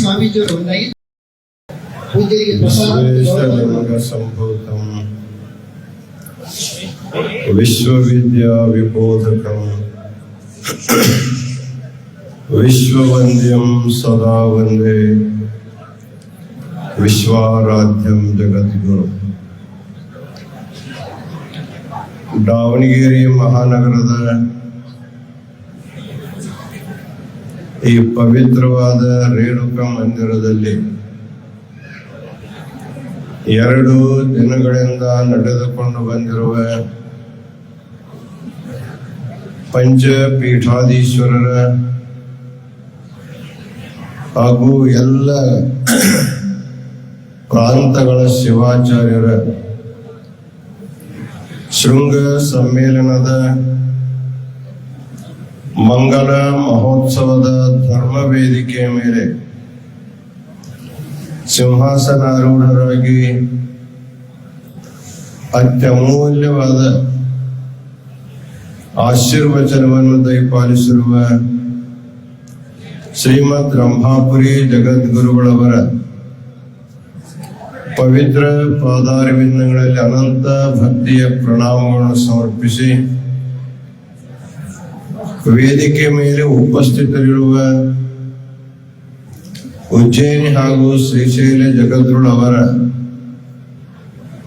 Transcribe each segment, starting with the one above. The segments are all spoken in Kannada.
ಸ್ವಾಮೀಜಿಯವರು ಒಂದು ಐದು ಪೂಜೆಗೆ ಪ್ರಸಾದ ವಿಶ್ವೇಶಲಿಂಗ ಸಂಭೂತಂ ವಿಶ್ವವಿದ್ಯಾ ವಿಬೋಧಕಂ ವಿಶ್ವವಂದ್ಯಂ ಸದಾ ವಂದೇ ವಿಶ್ವಾರಾಧ್ಯಂ ಜಗದ್ಗುರು ದಾವಣಗೆರೆ ಮಹಾನಗರದ ಈ ಪವಿತ್ರವಾದ ರೇಣುಕ ಮಂದಿರದಲ್ಲಿ ಎರಡು ದಿನಗಳಿಂದ ನಡೆದುಕೊಂಡು ಬಂದಿರುವ ಪಂಚಪೀಠಾಧೀಶ್ವರರ ಹಾಗೂ ಎಲ್ಲ ಪ್ರಾಂತಗಳ ಶಿವಾಚಾರ್ಯರ ಶೃಂಗ ಸಮ್ಮೇಳನದ ಮಂಗಲ ಮಹೋತ್ಸವದ ಧರ್ಮ ವೇದಿಕೆಯ ಮೇಲೆ ಸಿಂಹಾಸನಾರೂಢರಾಗಿ ಅತ್ಯಮೂಲ್ಯವಾದ ಆಶೀರ್ವಚನವನ್ನು ದಯಪಾಲಿಸಿರುವ ಶ್ರೀಮದ್ ರಂಭಾಪುರಿ ಜಗದ್ಗುರುಗಳವರ ಪವಿತ್ರ ಪಾದಾರವಿಂದಗಳಲ್ಲಿ ಅನಂತ ಭಕ್ತಿಯ ಪ್ರಣಾಮಗಳನ್ನು ಸಮರ್ಪಿಸಿ ವೇದಿಕೆ ಮೇಲೆ ಉಪಸ್ಥಿತರಿರುವ ಉಜ್ಜಯಿನಿ ಹಾಗೂ ಶ್ರೀಶೈಲ ಜಗದ್ರುಳವರ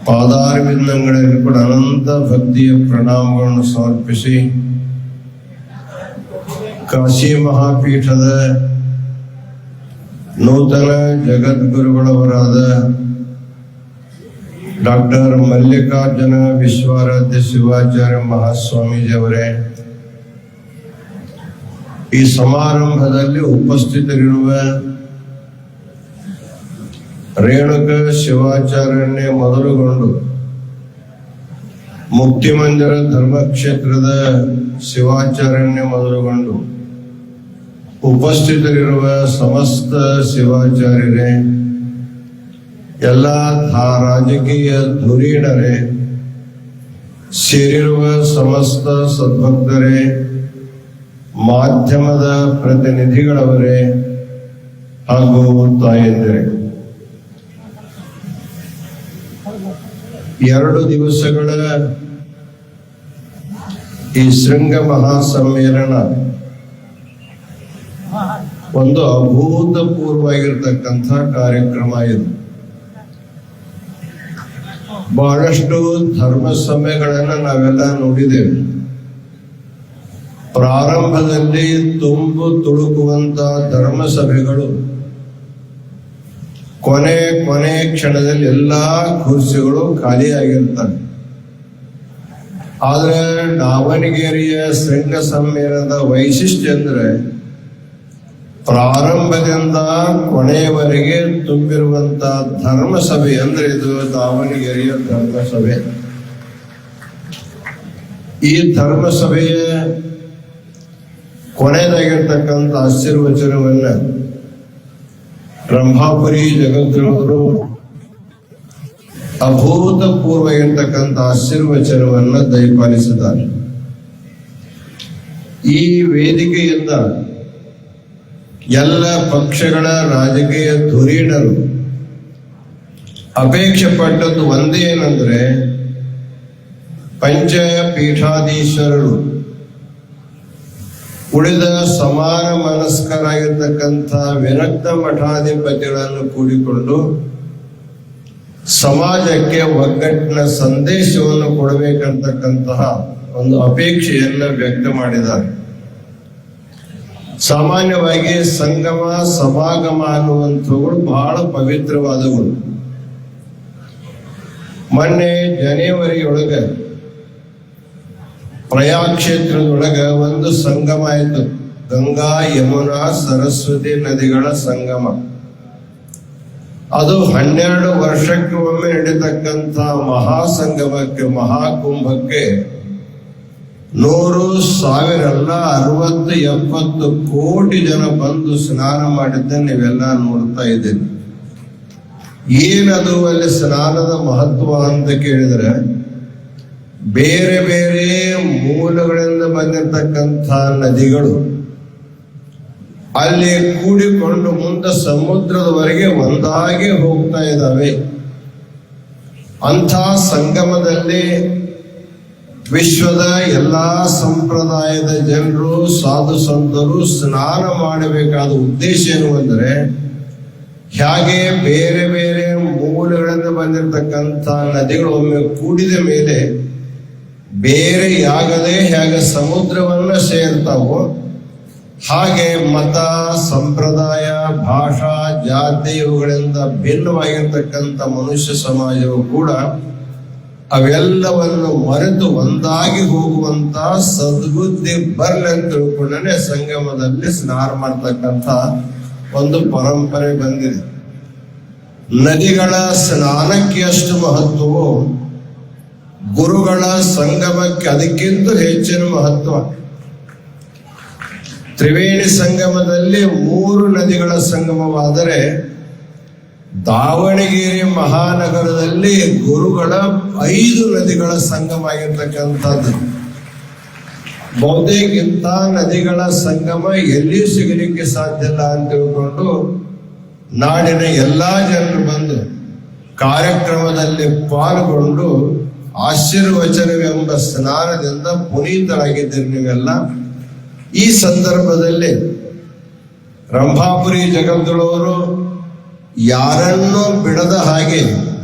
ಪಾದಾರವಿಂದಗಳಲ್ಲಿ ಕೂಡ ಅನಂತ ಭಕ್ತಿಯ ಪ್ರಣಾಮಗಳನ್ನು ಸಮರ್ಪಿಸಿ ಕಾಶಿ ಮಹಾಪೀಠದ ನೂತನ ಜಗದ್ಗುರುಗಳವರಾದ ಡಾಕ್ಟರ್ ಮಲ್ಲಿಕಾರ್ಜುನ ವಿಶ್ವಾರಾಧ್ಯ ಶಿವಾಚಾರ್ಯ ಮಹಾಸ್ವಾಮೀಜಿಯವರೇ ಈ ಸಮಾರಂಭದಲ್ಲಿ ಉಪಸ್ಥಿತರಿರುವ ರೇಣುಕ ಶಿವಾಚಾರ್ಯನ್ನೇ ಮೊದಲುಗೊಂಡು ಮುಕ್ತಿ ಮಂದಿರ ಧರ್ಮಕ್ಷೇತ್ರದ ಶಿವಾಚಾರ್ಯನ್ನೇ ಮೊದಲುಗೊಂಡು ಉಪಸ್ಥಿತರಿರುವ ಸಮಸ್ತ ಶಿವಾಚಾರ್ಯರೇ, ಎಲ್ಲ ರಾಜಕೀಯ ಧುರೀಣರೇ, ಸೇರಿರುವ ಸಮಸ್ತ ಸದ್ಭಕ್ತರೇ ಮಾಧ್ಯಮದ ಪ್ರತಿನಿಧಿಗಳವರೇ ಹಾಗೂ ತಾಯಂದಿರೇ. ಎರಡು ದಿವಸಗಳ ಈ ಶೃಂಗ ಮಹಾಸಮ್ಮೇಳನ ಒಂದು ಅಭೂತಪೂರ್ವವಾಗಿರ್ತಕ್ಕಂಥ ಕಾರ್ಯಕ್ರಮ ಇದು. ಬಹಳಷ್ಟು ಧರ್ಮ ಸಮಯಗಳನ್ನು ನಾವೆಲ್ಲ ನೋಡಿದ್ದೇವೆ. ಪ್ರಾರಂಭದಲ್ಲಿ ತುಂಬು ತುಳುಕುವಂತ ಧರ್ಮ ಸಭೆಗಳು ಕೊನೆ ಕೊನೆ ಕ್ಷಣದಲ್ಲಿ ಎಲ್ಲಾ ಕುರ್ಸಿಗಳು ಖಾಲಿಯಾಗಿರ್ತವೆ ಆದ್ರೆ ದಾವಣಗೆರೆಯ ಶೃಂಗ ಸಮ್ಮೇಳನದ ವೈಶಿಷ್ಟ್ಯ ಅಂದ್ರೆ ಪ್ರಾರಂಭದಿಂದ ಕೊನೆಯವರೆಗೆ ತುಂಬಿರುವಂತ ಧರ್ಮ ಸಭೆ ಅಂದ್ರೆ ಇದು ದಾವಣಗೆರೆಯ ಧರ್ಮ ಸಭೆ ಈ ಧರ್ಮ ಸಭೆಯ ಕೊನೆಯದಾಗಿರ್ತಕ್ಕಂಥ ಆಶೀರ್ವಚನವನ್ನ ಬ್ರಹ್ಮಾಪುರಿ ಜಗದ್ಗುರು ಅಭೂತಪೂರ್ವ ಇರ್ತಕ್ಕಂಥ ಆಶೀರ್ವಚನವನ್ನ ದಯಪಾಲಿಸಿದ್ದಾರೆ. ಈ ವೇದಿಕೆಯಿಂದ ಎಲ್ಲ ಪಕ್ಷಗಳ ರಾಜಕೀಯ ಧುರೀಣರು ಅಪೇಕ್ಷೆ ಪಟ್ಟದ್ದು ಒಂದೇ ಏನಂದ್ರೆ ಪಂಚ ಪೀಠಾಧೀಶ್ವರರು ಉಳಿದ ಸಮಾನ ಮನಸ್ಕರಾಗಿರ್ತಕ್ಕಂಥ ವಿರಕ್ತ ಮಠಾಧಿಪತಿಗಳನ್ನು ಕೂಡಿಕೊಂಡು ಸಮಾಜಕ್ಕೆ ಒಗ್ಗಟ್ಟಿನ ಸಂದೇಶವನ್ನು ಕೊಡಬೇಕಂತಕ್ಕಂತಹ ಒಂದು ಅಪೇಕ್ಷೆಯನ್ನು ವ್ಯಕ್ತ ಮಾಡಿದ್ದಾರೆ. ಸಾಮಾನ್ಯವಾಗಿ ಸಂಗಮ ಸಮಾಗಮ ಅನ್ನುವಂಥವುಗಳು ಬಹಳ ಪವಿತ್ರವಾದವುಗಳು. ಮೊನ್ನೆ ಜನವರಿ ಒಳಗ ಪ್ರಯಾಗ್ ಕ್ಷೇತ್ರದೊಳಗ ಒಂದು ಸಂಗಮ ಆಯಿತು. ಗಂಗಾ, ಯಮುನಾ, ಸರಸ್ವತಿ ನದಿಗಳ ಸಂಗಮ. ಅದು ಹನ್ನೆರಡು ವರ್ಷಕ್ಕೆ ಒಮ್ಮೆ ನಡೀತಕ್ಕಂಥ ಮಹಾಸಂಗಮಕ್ಕೆ, ಮಹಾಕುಂಭಕ್ಕೆ ನೂರು ಸಾವಿರ ಅಲ್ಲ ಅರವತ್ತು ಎಪ್ಪತ್ತು ಕೋಟಿ ಜನ ಬಂದು ಸ್ನಾನ ಮಾಡಿದ್ದನ್ನು ನೀವೆಲ್ಲ ನೋಡ್ತಾ ಇದ್ದೀರಿ. ಏನದು ಅಲ್ಲಿ ಸ್ನಾನದ ಮಹತ್ವ ಅಂತ ಕೇಳಿದ್ರೆ ಬೇರೆ ಬೇರೆ ಮೂಲಗಳಿಂದ ಬಂದಿರತಕ್ಕಂಥ ನದಿಗಳು ಅಲ್ಲಿ ಕೂಡಿಕೊಂಡು ಮುಂದೆ ಸಮುದ್ರದವರೆಗೆ ಒಂದಾಗಿ ಹೋಗ್ತಾ ಇದ್ದಾವೆ. ಅಂಥ ಸಂಗಮದಲ್ಲಿ ವಿಶ್ವದ ಎಲ್ಲಾ ಸಂಪ್ರದಾಯದ ಜನರು, ಸಾಧು ಸಂತರು ಸ್ನಾನ ಮಾಡಬೇಕಾದ ಉದ್ದೇಶ ಏನು ಅಂದರೆ, ಹೇಗೆ ಬೇರೆ ಬೇರೆ ಮೂಲಗಳಿಂದ ಬಂದಿರತಕ್ಕಂಥ ನದಿಗಳು ಒಮ್ಮೆ ಕೂಡಿದ ಮೇಲೆ ಬೇರೆಯಾಗದೆ ಹೇಗೆ ಸಮುದ್ರವನ್ನ ಸೇರ್ತಾವೋ ಹಾಗೆ ಮತ, ಸಂಪ್ರದಾಯ, ಭಾಷಾ, ಜಾತಿ ಇವುಗಳಿಂದ ಭಿನ್ನವಾಗಿರ್ತಕ್ಕಂಥ ಮನುಷ್ಯ ಸಮಾಜವು ಕೂಡ ಅವೆಲ್ಲವನ್ನು ಮರೆತು ಒಂದಾಗಿ ಹೋಗುವಂತ ಸದ್ಬುದ್ಧಿ ಬರ್ಲಿ ಅಂತ ತಿಳ್ಕೊಂಡೇ ಸಂಗಮದಲ್ಲಿ ಸ್ನಾನ ಮಾಡ್ತಕ್ಕಂಥ ಒಂದು ಪರಂಪರೆ ಬಂದಿದೆ. ನದಿಗಳ ಸ್ನಾನಕ್ಕೆ ಅಷ್ಟು ಮಹತ್ವವು ಗುರುಗಳ ಸಂಗಮಕ್ಕೆ ಅದಕ್ಕಿಂತ ಹೆಚ್ಚಿನ ಮಹತ್ವ. ತ್ರಿವೇಣಿ ಸಂಗಮದಲ್ಲಿ ಮೂರು ನದಿಗಳ ಸಂಗಮವಾದರೆ ದಾವಣಗೆರೆ ಮಹಾನಗರದಲ್ಲಿ ಗುರುಗಳ ಐದು ನದಿಗಳ ಸಂಗಮ ಆಗಿರ್ತಕ್ಕಂಥದ್ದು. ಬಹುತೇಕ ಇಂಥ ನದಿಗಳ ಸಂಗಮ ಎಲ್ಲಿಯೂ ಸಿಗಲಿಕ್ಕೆ ಸಾಧ್ಯ ಇಲ್ಲ ಅಂತ ತಿಳ್ಕೊಂಡು ನಾಡಿನ ಎಲ್ಲಾ ಜನರು ಬಂದು ಕಾರ್ಯಕ್ರಮದಲ್ಲಿ ಪಾಲ್ಗೊಂಡು ಆಶೀರ್ವಚನವೆಂಬ ಸ್ನಾನದಿಂದ ಪುನೀತರಾಗಿದ್ದೀರಿ ನೀವೆಲ್ಲ. ಈ ಸಂದರ್ಭದಲ್ಲಿ ರಂಭಾಪುರಿ ಜಗದ್ಗುಳವರು ಯಾರನ್ನೂ ಬಿಡದ ಹಾಗೆ,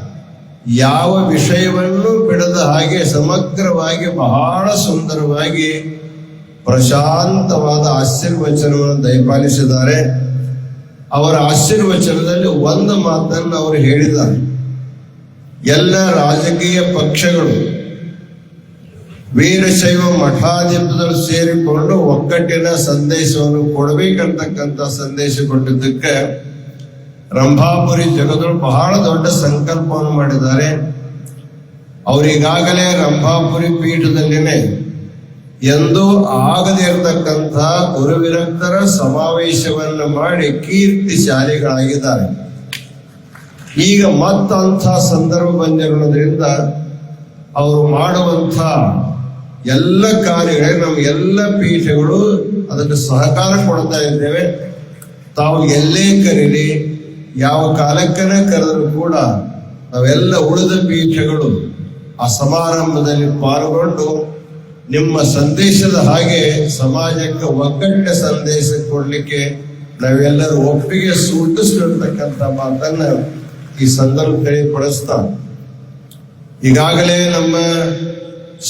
ಯಾವ ವಿಷಯವನ್ನು ಬಿಡದ ಹಾಗೆ ಸಮಗ್ರವಾಗಿ, ಬಹಳ ಸುಂದರವಾಗಿ ಪ್ರಶಾಂತವಾದ ಆಶೀರ್ವಚನವನ್ನು ದಯಪಾಲಿಸಿದ್ದಾರೆ. ಅವರ ಆಶೀರ್ವಚನದಲ್ಲಿ ಒಂದು ಮಾತನ್ನು ಅವರು ಹೇಳಿದ್ದಾರೆ. ಎಲ್ಲ ರಾಜಕೀಯ ಪಕ್ಷಗಳು ವೀರಶೈವ ಮಠಾಧಿಪತರು ಸೇರಿಕೊಂಡು ಒಕ್ಕಟ್ಟಿನ ಸಂದೇಶವನ್ನು ಕೊಡಬೇಕಂತಕ್ಕಂಥ ಸಂದೇಶ ಕೊಟ್ಟಿದ್ದಕ್ಕೆ ರಂಭಾಪುರಿ ಜನಗಳು ಬಹಳ ದೊಡ್ಡ ಸಂಕಲ್ಪವನ್ನು ಮಾಡಿದ್ದಾರೆ. ಅವರಿಗಾಗಲೇ ರಂಭಾಪುರಿ ಪೀಠದಲ್ಲಿನೇ ಎಂದು ಆಗದೇ ಇರತಕ್ಕಂಥ ಗುರುವಿರಕ್ತರ ಸಮಾವೇಶವನ್ನು ಮಾಡಿ ಕೀರ್ತಿ ಶಾಲೆಗಳಾಗಿದ್ದಾರೆ. ಈಗ ಮತ್ತಂಥ ಸಂದರ್ಭ ಬಂದಿರೋದ್ರಿಂದ ಅವರು ಮಾಡುವಂಥ ಎಲ್ಲ ಕಾರ್ಯಗಳೇ ನಮ್ಮ ಎಲ್ಲ ಪೀಠಗಳು ಅದಕ್ಕೆ ಸಹಕಾರ ಕೊಡ್ತಾ ಇದ್ದೇವೆ. ತಾವು ಎಲ್ಲೇ ಕರೀರಿ, ಯಾವ ಕಾಲಕ್ಕನೇ ಕರೆದರೂ ಕೂಡ ನಾವೆಲ್ಲ ಉಳಿದ ಪೀಠಗಳು ಆ ಸಮಾರಂಭದಲ್ಲಿ ಪಾಲ್ಗೊಂಡು ನಿಮ್ಮ ಸಂದೇಶದ ಹಾಗೆ ಸಮಾಜಕ್ಕೆ ಒಗ್ಗಟ್ಟ ಸಂದೇಶ ಕೊಡಲಿಕ್ಕೆ ನಾವೆಲ್ಲರೂ ಒಪ್ಪಿಗೆ ಸೂಟಿಸ್ಕೊಳ್ತಕ್ಕಂಥ ಮಾತನ್ನ ಈ ಸಂದರ್ಭದಲ್ಲಿ ಪಡಿಸ್ತಾ ಈಗಾಗಲೇ ನಮ್ಮ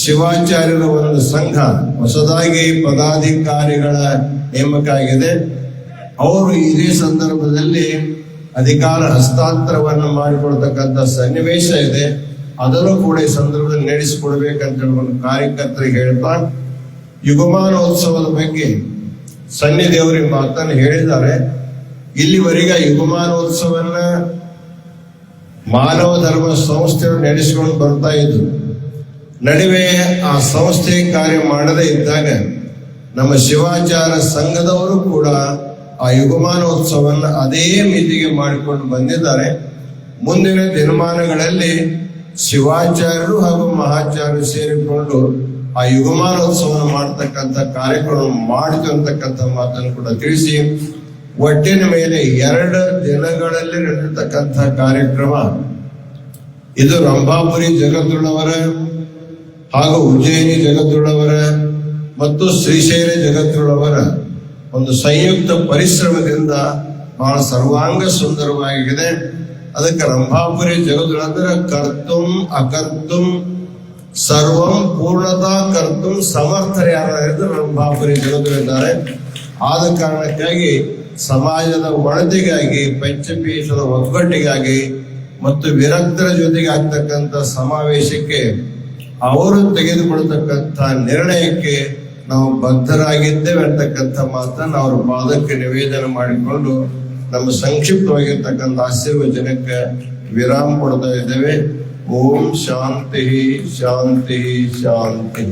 ಶಿವಾಚಾರ್ಯರ ಒಂದು ಸಂಘ ಹೊಸದಾಗಿ ಪದಾಧಿಕಾರಿಗಳ ನೇಮಕ ಆಗಿದೆ ಅವರು ಇದೇ ಸಂದರ್ಭದಲ್ಲಿ ಅಧಿಕಾರ ಹಸ್ತಾಂತರವನ್ನು ಮಾಡಿಕೊಳ್ತಕ್ಕಂಥ ಸನ್ನಿವೇಶ ಇದೆ. ಅದನ್ನು ಕೂಡ ಈ ಸಂದರ್ಭದಲ್ಲಿ ನಡೆಸಿಕೊಡ್ಬೇಕಂತ ಒಂದು ಕಾರ್ಯಕರ್ತರಿಗೆ ಹೇಳ್ತಾ, ಯುಗಮಾನೋತ್ಸವದ ಬಗ್ಗೆ ಸನ್ನಿ ದೇವರಿಗೆ ಮಾತನ್ನು ಹೇಳಿದ್ದಾರೆ. ಇಲ್ಲಿವರೆಗೆ ಯುಗಮಾನೋತ್ಸವನ್ನ ಮಾನವ ಧರ್ಮ ಸಂಸ್ಥೆಯನ್ನು ನಡೆಸಿಕೊಂಡು ಬರ್ತಾ ಇದ್ರು ನಡುವೆ ಆ ಸಂಸ್ಥೆ ಕಾರ್ಯ ಮಾಡದೇ ಇದ್ದಾಗ ನಮ್ಮ ಶಿವಾಚಾರ ಸಂಘದವರು ಕೂಡ ಆ ಯುಗಮಾನೋತ್ಸವವನ್ನು ಅದೇ ಮಿತಿಗೆ ಮಾಡಿಕೊಂಡು ಬಂದಿದ್ದಾರೆ. ಮುಂದಿನ ದಿನಮಾನಗಳಲ್ಲಿ ಶಿವಾಚಾರ್ಯರು ಹಾಗೂ ಮಹಾಚಾರ್ಯರು ಸೇರಿಕೊಂಡು ಆ ಯುಗಮಾನೋತ್ಸವವನ್ನು ಮಾಡತಕ್ಕಂಥ ಕಾರ್ಯಕ್ರಮ ಮಾಡಿತು ಅಂತಕ್ಕಂಥ ಮಾತನ್ನು ಕೂಡ ತಿಳಿಸಿ ಒಟ್ಟಿನ ಮೇಲೆ ಎರಡು ದಿನಗಳಲ್ಲಿ ನಡೆದಿರ್ತಕ್ಕಂಥ ಕಾರ್ಯಕ್ರಮ ಇದು ರಂಭಾಪುರಿ ಜಗದ್ಗುಳವರ ಹಾಗೂ ಉಜ್ಜಯಿನಿ ಜಗದ್ಗುಳವರ ಮತ್ತು ಶ್ರೀಶೈಲ ಜಗದ್ಗುಳವರ ಒಂದು ಸಂಯುಕ್ತ ಪರಿಶ್ರಮದಿಂದ ಬಹಳ ಸರ್ವಾಂಗ ಸುಂದರವಾಗಿದೆ. ಅದಕ್ಕೆ ರಂಭಾಪುರಿ ಜಗದ್ಗುಳ ಅಂದ್ರೆ ಕರ್ತುಂ ಅಕರ್ತುಂ ಸರ್ವಂ ಪೂರ್ಣತಾ ಕರ್ತುಂ ಸಮರ್ಥರು ಯಾರು ರಂಭಾಪುರಿ ಜಗದ್ಗಳಿದ್ದಾರೆ ಆದ ಕಾರಣಕ್ಕಾಗಿ ಸಮಾಜದ ಒಳತಿಗಾಗಿ, ಪಂಚಪೀಠದ ಒಗ್ಗಟ್ಟಿಗಾಗಿ ಮತ್ತು ವಿರಕ್ತರ ಜೊತೆಗೆ ಆಗ್ತಕ್ಕಂಥ ಸಮಾವೇಶಕ್ಕೆ ಅವರು ತೆಗೆದುಕೊಳ್ತಕ್ಕಂಥ ನಿರ್ಣಯಕ್ಕೆ ನಾವು ಬದ್ಧರಾಗಿದ್ದೇವೆ ಅಂತಕ್ಕಂಥ ಮಾತನ್ನು ಅವ್ರ ಪಾದಕ್ಕೆ ನಿವೇದನೆ ಮಾಡಿಕೊಂಡು ನಮ್ಮ ಸಂಕ್ಷಿಪ್ತವಾಗಿರ್ತಕ್ಕಂಥ ಆಶೀರ್ವಚನಕ್ಕೆ ವಿರಾಮ ಕೊಡ್ತಾ ಇದ್ದೇವೆ. ಓಂ ಶಾಂತಿ ಶಾಂತಿ ಶಾಂತಿ.